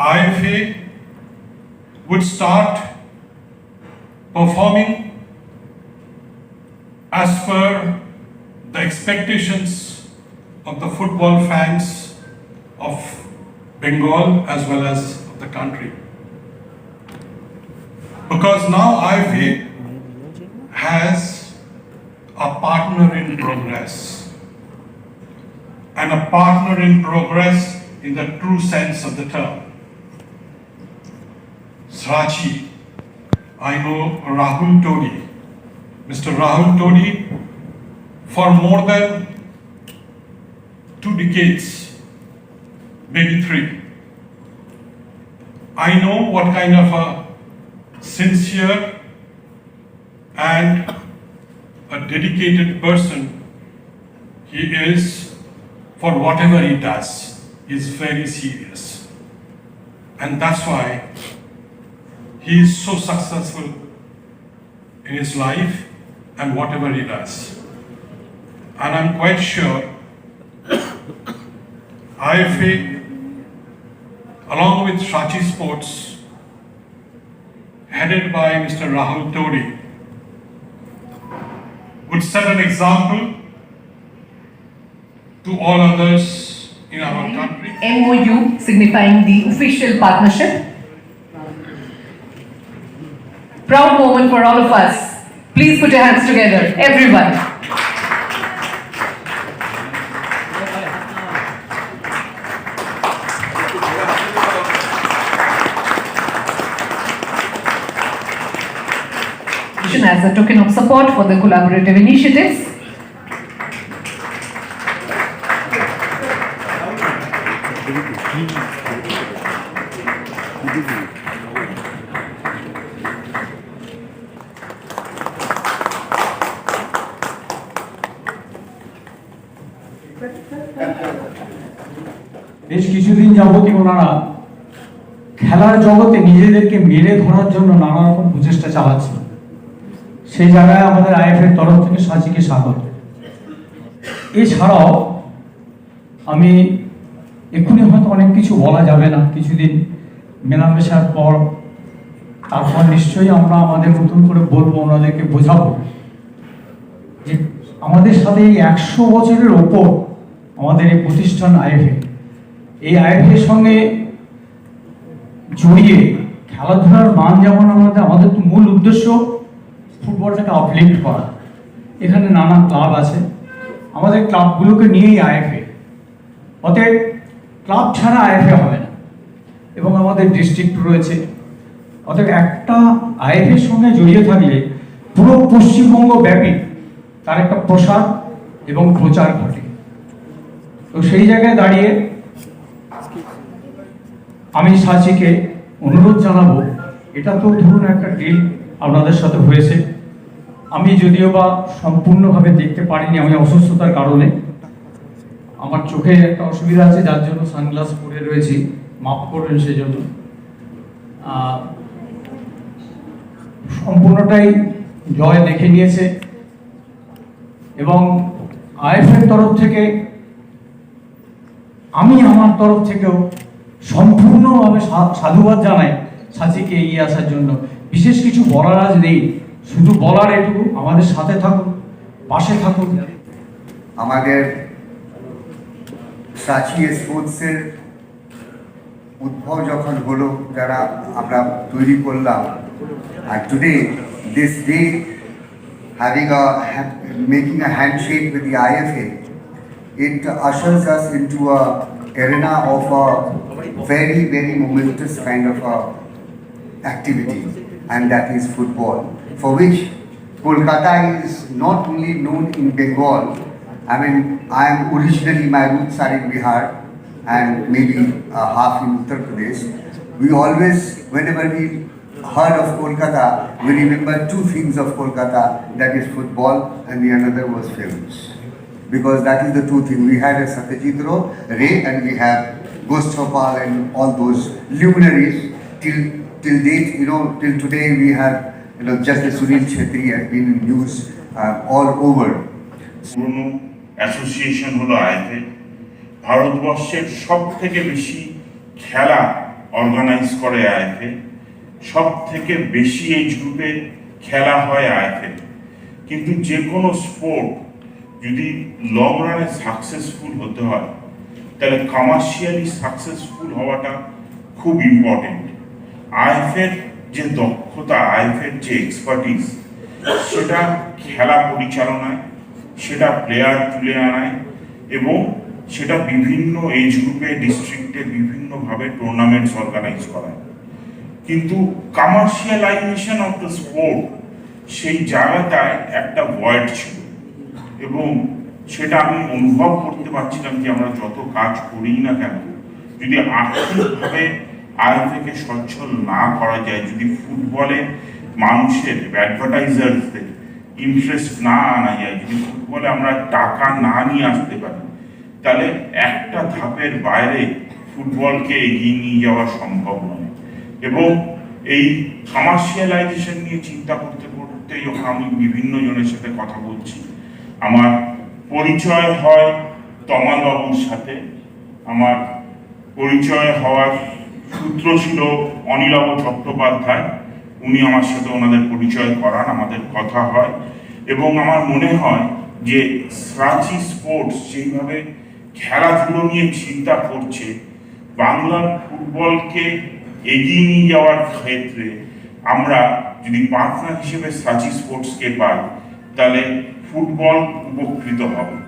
IFA would start performing as per the expectations of the football fans of Bengal as well as of the country. Because now IFA has a partner in progress and a partner in progress in the true sense of the term. Srachi, I know Rahul Todi. Mr. Rahul Todi, for more than two decades, maybe three, I know what kind of a sincere and a dedicated person he is for whatever he does. He's very serious. And that's why he is so successful in his life and whatever he does. And I'm quite sure IFA, along with Shachi Sports, headed by Mr. Rahul Todi, would set an example to all others in our country. MOU signifying the official partnership. Proud moment for all of us. Please put your hands together, everyone. As a token of support for the collaborative initiatives. বেশ কিছুদিন যাবতই ওনারা খেলার জগতে নিজেদেরকে মেরে ধরার জন্য নানা রকম প্রচেষ্টা চালাচ্ছে সেই জায়গায় আমাদের আইএফের তরফ থেকে সাচিকে স্বাগত। এছাড়াও আমি এক্ষুনি হয়তো অনেক কিছু বলা যাবে না, কিছুদিন মেলামেশার পর তারপর নিশ্চয়ই আমরা আমাদের নতুন করে বলব, ওনাদেরকে বোঝাবো যে আমাদের সাথে এই একশো বছরের ওপর আমাদের এই প্রতিষ্ঠান আইএফএ এই আইএফএর সঙ্গে জড়িয়ে খেলাধুলার মান যেমন আমাদের আমাদের তো মূল উদ্দেশ্য ফুটবলটাকে আপলিফ্ট করা। এখানে নানা ক্লাব আছে। আমাদের ক্লাবগুলোকে নিয়েই আইএফএ অতএব ক্লাব ছাড়া আইএফএ হবে না। এবং আমাদের ডিস্ট্রিক্ট রয়েছে। অতএব একটা আইএফের সঙ্গে জড়িয়ে থাকলে পুরো পশ্চিমবঙ্গ ব্যাপী তার একটা প্রসার এবং প্রচার ঘটে। তো সেই জায়গায় দাঁড়িয়ে আমি সাচিকে অনুরোধ জানাব এটা তো ধরুন একটা ডিল আপনাদের সাথে হয়েছে। আমি যদিও বা সম্পূর্ণভাবে দেখতে পারিনি আমি অসুস্থতার কারণে। আমার চোখে একটা অসুবিধা আছে যার জন্য সানগ্লাস পরে রয়েছি মাফ করবেন সেই জন্য আহ, সম্পূর্ণটাই জয় দেখে নিয়েছে। এবং আইএফের তরফ থেকে আমি আমার তরফ থেকেও সম্পূর্ণভাবে সা- সাধুবাদ জানাই সাচিকে এগিয়ে আসার জন্য। বিশেষ কিছু বলার আজ নেই। শুধু বলার এটুকু। আমাদের সাথে থাকুন, পাশে থাকুন। আমাদের সাচি স্পোর্টসের উদ্ভব যখন হলো, যারা আমরা তৈরি করলাম, আর today this day having a making a handshake with the IFA it ushers us into a arena of a very very momentous kind of a activity and that is football for which Kolkata is not only known in Bengal I mean I am originally my roots are in Bihar and maybe uh, half in Uttar Pradesh. We always whenever we heard of Kolkata we remember two things of Kolkata that is football and the another was films because that is the two things. We had a Satyajit Ray and we have Ghost Chopal and all those luminaries. Till till date, you know, till today we have, you know, just the Sunil Chetri has been in news uh, all over. পুরনো association হলো IFA ভারতবর্ষের সব থেকে বেশি খেলা organise করে IFA সব থেকে বেশি এজ গ্রুপে খেলা হয় আইএফএ কিন্তু যে কোনো স্পোর্ট যদি লং রানে সাকসেসফুল হতে হয়, তাহলে কমার্শিয়ালি সাকসেসফুল হওয়াটা খুব ইম্পর্টেন্ট আইএফের যে দক্ষতা, আইএফের যে এক্সপার্টিস সেটা খেলা পরিচালনায়, সেটা প্লেয়ার তুলে আনায় এবং সেটা বিভিন্ন এজ গ্রুপে ডিস্ট্রিক্টে বিভিন্নভাবে টুর্নামেন্টস অর্গানাইজ করায়। কিন্তু কমার্শিয়ালাইজেশন অফ দ্য স্পোর্ট সেই জায়গাটায় একটা ভয়েড ছিল। এবং সেটা আমি অনুভব করতে পারছিলাম যে আমরা যত কাজ করি না কেন, যদি আর্থিকভাবে আয় থেকে সচ্ছল না করা যায়, যদি ফুটবলে মানুষের অ্যাডভার্টাইজারদের ইন্টারেস্ট না আনা যায়, যদি ফুটবলে আমরা টাকা না নিয়ে আসতে পারি, তাহলে একটা ধাপের বাইরে ফুটবলকে এগিয়ে নিয়ে যাওয়া সম্ভব নয়। এবং এই কমার্শিয়ালাইজেশন নিয়ে চিন্তা করতে করতে যখন আমি বিভিন্ন জনের সাথে কথা বলছি। আমার পরিচয় হয় তমালবাবুর সাথে। আমার পরিচয় হওয়ার সূত্র ছিল অনিলাভ চট্টোপাধ্যায়। উনি আমার সাথে ওনাদের পরিচয় করান, আমাদের কথা হয়। এবং আমার মনে হয় যে সাচি স্পোর্টস যেইভাবে খেলাধুলো নিয়ে চিন্তা করছে, বাংলার ফুটবলকে এগিয়ে নিয়ে যাওয়ার ক্ষেত্রে আমরা যদি পার্টনার হিসেবে সাচি স্পোর্টসকে পাই, তাহলে ফুটবল উপকৃত হবে।